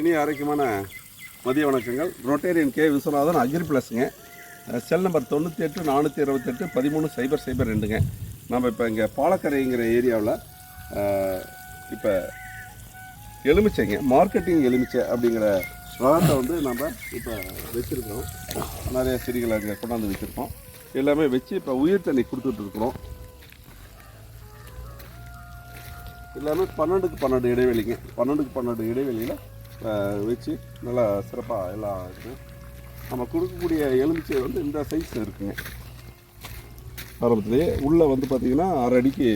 இனி ஆரோக்கியமான மதிய வணக்கங்கள். Rotarian K. விஸ்வநாதன் அக்ரி பிளஸ்ங்க. செல் நம்பர் தொண்ணூற்றி எட்டு நானூற்றி இருபத்தெட்டு பதிமூணு சைபர் சைபர் ரெண்டுங்க. நம்ம இப்போ இங்கே பாலக்கரைங்கிற ஏரியாவில் இப்போ எலுமிச்சைங்க மார்க்கெட்டிங் எலுமிச்சை அப்படிங்கிற ரகத்தை வந்து நம்ம இப்போ வச்சுருக்கிறோம். நிறைய செடிகளை அங்கே கொண்டாந்து வச்சுருக்கோம். எல்லாமே வச்சு இப்போ உயிர் தண்ணி கொடுத்துட்ருக்குறோம் எல்லாமே பன்னெண்டுக்கு பன்னெண்டு இடைவெளிங்க. பன்னெண்டுக்கு பன்னெண்டு இடைவெளியில் வச்சு நல்லா சிறப்பாக எல்லாம் இருக்கும் நம்ம கொடுக்கக்கூடிய எலுமிச்சை வந்து இந்த சைஸில் இருக்குங்க. ஆரம்பத்திலேயே உள்ளே வந்து பார்த்திங்கன்னா அரை அடிக்கு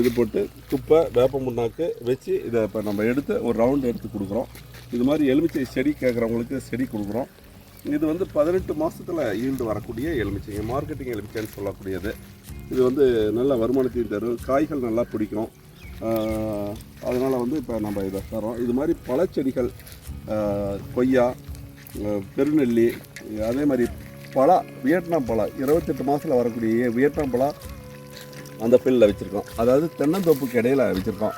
இது போட்டு குப்பை வேப்ப முன்னாக்கு வச்சு இதை இப்போ நம்ம எடுத்து ஒரு ரவுண்ட் எடுத்து கொடுக்குறோம். இது மாதிரி எலுமிச்சை செடி கேட்குறவங்களுக்கு செடி கொடுக்குறோம். இது வந்து பதினெட்டு மாதத்தில் ஈல்டு வரக்கூடிய எலுமிச்சைங்க மார்க்கெட்டிங் எலுமிச்சைன்னு சொல்லக்கூடியது. இது வந்து நல்ல வருமானத்தையும் தரும். காய்கள் நல்லா பிடிக்கும். அதனால் வந்து இப்போ நம்ம இதை தரோம் இது மாதிரி பல செடிகள் கொய்யா பெருநெல்லி அதே மாதிரி பலா வியட்நாம் பலா இருபத்தெட்டு மாதத்தில் வரக்கூடிய வியட்நாம் பலா அந்த பில்லில் வச்சுருக்கோம். அதாவது தென்னந்தோப்புக்கு இடையில வச்சுருக்கோம்.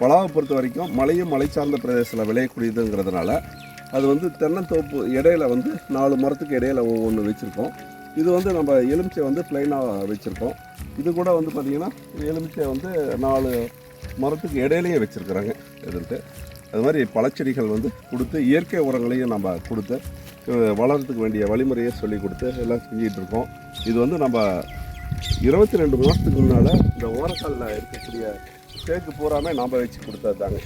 பலாவை பொறுத்த வரைக்கும் மலையும் மலை சார்ந்த பிரதேசத்தில் விளையக்கூடியதுங்கிறதுனால அது வந்து தென்னந்தோப்பு இடையில வந்து நாலு மரத்துக்கு இடையில ஒவ்வொன்று வச்சுருக்கோம். இது வந்து நம்ம எலுமிச்சை வந்து பிளைனாக வச்சுருக்கோம். இது கூட வந்து பார்த்திங்கன்னா எலுமிச்சை வந்து நாலு மரத்துக்கு இடையிலையே வச்சுருக்குறாங்க இதுன்ட்டு அது மாதிரி பழச்செடிகள் வந்து கொடுத்து இயற்கை உரங்களையும் நம்ம கொடுத்து வளர்றதுக்கு வேண்டிய வழிமுறையை சொல்லி கொடுத்து எல்லாம் செஞ்சிகிட்டு இருக்கோம். இது வந்து நம்ம இருபத்தி ரெண்டு மாதத்துக்கு முன்னால் இந்த ஓரக்காலில் இருக்கக்கூடிய தேக்கு பூராமே நாம் வச்சு கொடுத்தது தாங்க.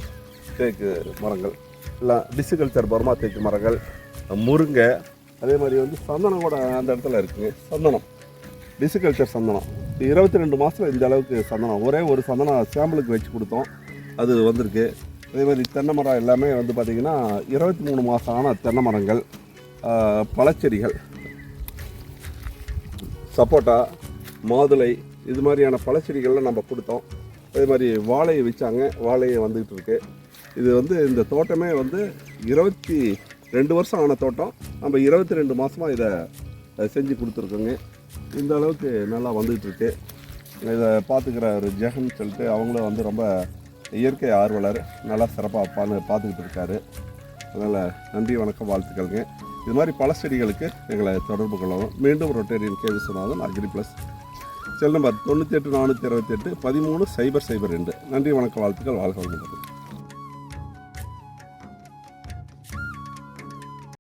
தேக்கு மரங்கள் எல்லாம் டிசிகல்ச்சர் பர்மா தேக்கு மரங்கள் முருங்கை அதே மாதிரி வந்து சந்தனம் கூட அந்த இடத்துல இருக்குங்க. சந்தனம். டிசிகல்ச்சர் சந்தனம். இருபத்தி ரெண்டு மாதம் இந்த அளவுக்கு சந்தனம். ஒரே ஒரு சந்தனம் சாம்பிளுக்கு வச்சு கொடுத்தோம். அது வந்திருக்கு. அதே மாதிரி தென்னை மரம் எல்லாமே வந்து பார்த்திங்கன்னா இருபத்தி மூணு மாதம் ஆன தென்னை மரங்கள் பழச்செடிகள். சப்போட்டா மாதுளை இது மாதிரியான பழச்செடிகள்லாம் நம்ம கொடுத்தோம். அதே மாதிரி வாழையை வச்சாங்க வாழையை வந்துக்கிட்டு இருக்கு. இது வந்து இந்த தோட்டமே வந்து இருபத்தி ரெண்டு வருஷம் ஆன தோட்டம். நம்ம இருபத்தி ரெண்டு மாதமாக இதை செஞ்சு கொடுத்துருக்கோங்க. இந்த அளவுக்கு நல்லா வந்துகிட்ருக்கு. இதை பார்த்துக்கிற ஒரு ஜெகன் சொல்லிட்டு அவங்களும் வந்து ரொம்ப இயற்கை ஆர்வலர் நல்லா சிறப்பாக பார்த்து பார்த்துக்கிட்டு இருக்காரு. அதனால் நன்றி வணக்கம் வாழ்த்துக்கள்ங்க. இது மாதிரி பல செடிகளுக்கு எங்களை தொடர்பு கொள்ளவும். மீண்டும் ரொட்டேரியன் கேள்வி சொன்னாலும் அக்ரி ப்ளஸ் செல் நம்பர் தொண்ணூற்றி எட்டு நானூற்றி இருபத்தி எட்டு பதிமூணு சைபர் சைபர் ரெண்டு. நன்றி வணக்கம் வாழ்த்துக்கள் வாழ்க வளமுடன்.